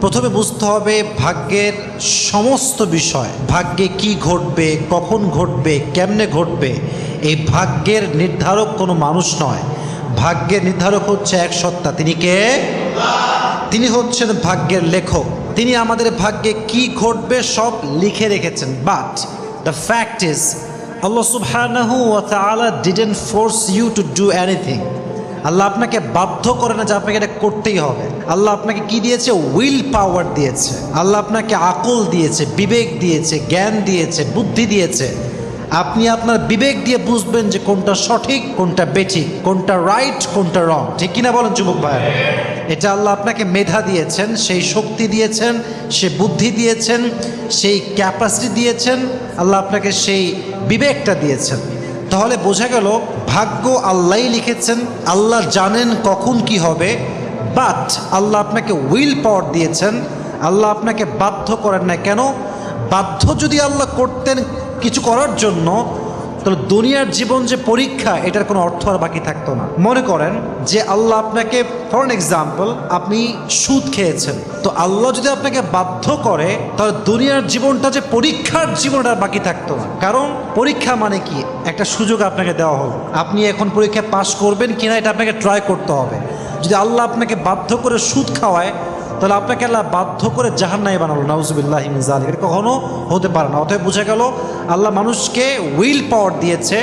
প্রথমে বুঝতে হবে ভাগ্যের সমস্ত বিষয়। ভাগ্যে কি ঘটবে, কখন ঘটবে, কেমনে ঘটবে, এই ভাগ্যের নির্ধারক কোনো মানুষ নয়। ভাগ্যের নির্ধারক হচ্ছে এক সত্তা। তিনি কে? তিনি হচ্ছেন ভাগ্যের লেখক। তিনি আমাদের ভাগ্যে কি ঘটবে সব লিখে রেখেছেন। But the fact is Allah সুবহানাহু force you to do anything Allah আপনাকে বাধ্য করে না যে আপনাকে এটা করতেই হবে। আল্লাহ আপনাকে কি দিয়েছে? উইল পাওয়ার দিয়েছে। আল্লাহ আপনাকে আকল দিয়েছে, বিবেক দিয়েছে, জ্ঞান দিয়েছে, বুদ্ধি দিয়েছে। আপনি আপনার বিবেক দিয়ে বুঝবেন যে কোনটা সঠিক, কোনটা বেঠিক, কোনটা রাইট কোনটা রং ঠিক কিনা বলেন যুবক ভাই? এটা আল্লাহ আপনাকে মেধা দিয়েছেন, সেই শক্তি দিয়েছেন, সে বুদ্ধি দিয়েছেন, সেই ক্যাপাসিটি দিয়েছেন, আল্লাহ আপনাকে সেই বিবেকটা দিয়েছেন। তাহলে বোঝা গেল, ভাগ্য আল্লাহই লিখেছেন, আল্লাহ জানেন কখন কি হবে বাট আল্লাহ আপনাকে উইল পাওয়ার দিয়েছেন, আল্লাহ আপনাকে বাধ্য করেন না কেন? বাধ্য যদি আল্লাহ করতেন কিছু করার জন্য তাহলে দুনিয়ার জীবন যে পরীক্ষা, এটার কোনো অর্থ আর বাকি থাকতো না। মনে করেন যে আল্লাহ আপনাকে ফর এক্সাম্পল আপনি সুদ খেয়েছেন। তো আল্লাহ যদি আপনাকে বাধ্য করে, তাহলে দুনিয়ার জীবনটা যে পরীক্ষার জীবনটা আর বাকি থাকতো না। কারণ পরীক্ষা মানে কি? একটা সুযোগ আপনাকে দেওয়া হলো। আপনি এখন পরীক্ষায় পাশ করবেন কিনা, এটা আপনাকে ট্রাই করতে হবে। যদি আল্লাহ আপনাকে বাধ্য করে সুদ খাওয়ায় তাহলে আপনাকে আল্লাহ বাধ্য করে জাহান্নাই বানালো, নাউজুবিল্লাহ মিজাল এটা কখনো হতে পারে না, অতএব বোঝা গেল আল্লাহ মানুষকে উইল পাওয়ার দিয়েছে,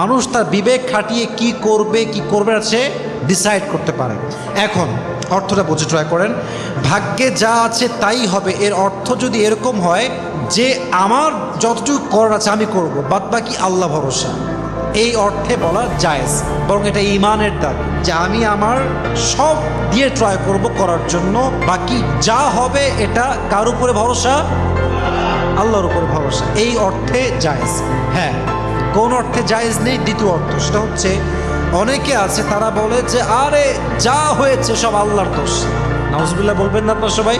মানুষ তার বিবেক খাটিয়ে কি করবে কি করবে সে ডিসাইড করতে পারে। এখন, অর্থটা বুঝে ট্রাই করেন, ভাগ্যে যা আছে তাই হবে, এর অর্থ যদি এরকম হয়, যে আমার যতটুকু করার আছে আমি করব বাদ বাকি আল্লাহ ভরসা। এই অর্থে বলা জায়েজ। বরং এটা ইমানের দাবি যে আমি আমার সব দিয়ে ট্রাই করব করার জন্য। বাকি যা হবে এটা কার উপরে ভরসা? আল্লাহর উপরে ভরসা। এই অর্থে জায়েজ। হ্যাঁ কোন অর্থে জায়েজ নেই? দ্বিতীয় অর্থ সেটা হচ্ছে, অনেকে আছে, তারা বলে যে, আরে, যা হয়েছে সব আল্লাহর দোষ। নাউজবিল্লাহ বলবেন না আপনার সবাই?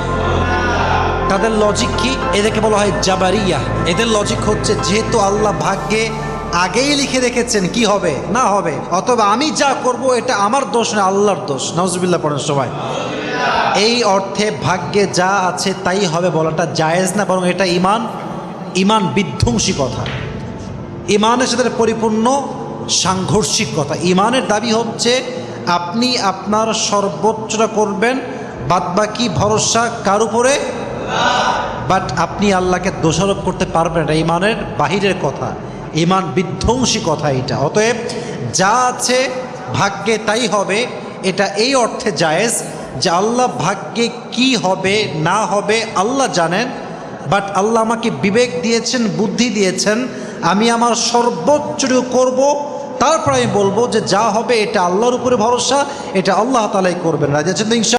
তাদের লজিক কি? এদেরকে বলা হয় জাবারিয়া। এদের লজিক হচ্ছে, যেহেতু আল্লাহ ভাগ্যে আগেই লিখে রেখেছেন, কি হবে? না হবে। অথবা আমি যা করব, এটা আমার দোষ না, আল্লাহর দোষ। নজবিল্লা পড়েন সবাই। এই অর্থে ভাগ্যে যা আছে তাই হবে বলাটা জায়েজ না, বরং এটা ইমান ইমান বিধ্বংসী কথা। ইমানের সাথে পরিপূর্ণ সাংঘর্ষিক কথা। ইমানের দাবি হচ্ছে, আপনি আপনার সর্বোচ্চটা করবেন, বাদবাকি ভরসা কার উপরে? বাট আপনি আল্লাহকে দোষারোপ করতে পারবেন না ইমানের বাহিরের কথা। ইমান বিধ্বংসী কথা এটা। অতএব যা আছে ভাগ্যে তাই হবে, এটা এই অর্থে জায়েজ যে আল্লাহ ভাগ্যে কি হবে, না হবে আল্লাহ জানেন বাট আল্লাহ আমাকে বিবেক দিয়েছেন, বুদ্ধি দিয়েছেন, আমি আমার সর্বোচ্চটুকু করব, তারপর আমি বলব যে যা হবে এটা আল্লাহর উপরে ভরসা, এটা আল্লাহ তালাই করবেন। রাজা ইনশা